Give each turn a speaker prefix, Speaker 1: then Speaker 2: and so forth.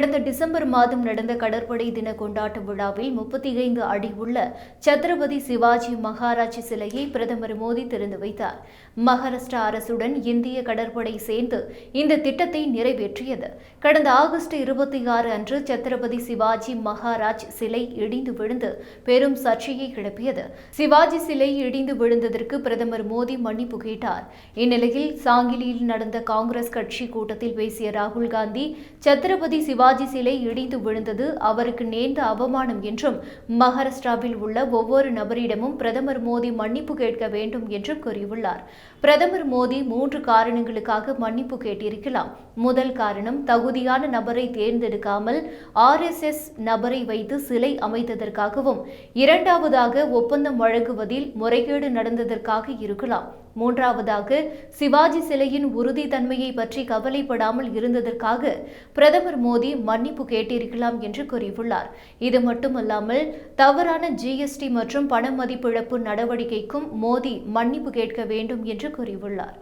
Speaker 1: கடந்த டிசம்பர் மாதம் நடந்த கடற்படை தின கொண்டாட்ட விழாவில் முப்பத்தி ஐந்து அடி உள்ள சத்ரபதி சிவாஜி மகாராஜ் சிலையை பிரதமர் மோடி திறந்து வைத்தார். மகாராஷ்டிரா அரசுடன் இந்திய கடற்படை சேர்ந்து இந்த திட்டத்தை நிறைவேற்றியது. கடந்த ஆகஸ்ட் இருபத்தி ஆறு அன்று சத்ரபதி சிவாஜி மகாராஜ் சிலை இடிந்து விழுந்து பெரும் சர்ச்சையை கிளப்பியது. சிவாஜி சிலை இடிந்து விழுந்ததற்கு பிரதமர் மோடி மன்னிப்பு கேட்டார். இந்நிலையில் சாங்கிலியில் நடந்த காங்கிரஸ் கட்சி கூட்டத்தில் பேசிய ராகுல் காந்தி சத்ரபதி சிவாஜி சிவாஜி சிலை இடிந்து விழுந்தது அவருக்கு நேர்ந்த அவமானம் என்றும் மகாராஷ்டிராவில் உள்ள ஒவ்வொரு நபரிடமும் பிரதமர் மோடி மன்னிப்பு கேட்க வேண்டும் என்றும் கூறியுள்ளார். பிரதமர் மோடி மூன்று காரணங்களுக்காக மன்னிப்பு கேட்டிருக்கலாம். முதல் காரணம் தகுதியான நபரை தேர்ந்தெடுக்காமல் ஆர்எஸ்எஸ் நபரை வைத்து சிலை அமைத்ததற்காகவும் இரண்டாவதாக ஒப்பந்தம் வழங்குவதில் முறைகேடு நடந்ததற்காக இருக்கலாம். மூன்றாவதாக சிவாஜி சிலையின் உறுதித்தன்மையை பற்றி கவலைப்படாமல் இருந்ததற்காக பிரதமர் மோடி மன்னிப்பு கேட்டிருக்கலாம் என்று கூறியுள்ளார். இது மட்டுமல்லாமல் தவறான ஜிஎஸ்டி மற்றும் பண மதிப்பிழப்பு நடவடிக்கைக்கும் மோடி மன்னிப்பு கேட்க வேண்டும் என்று கூறியுள்ளார்.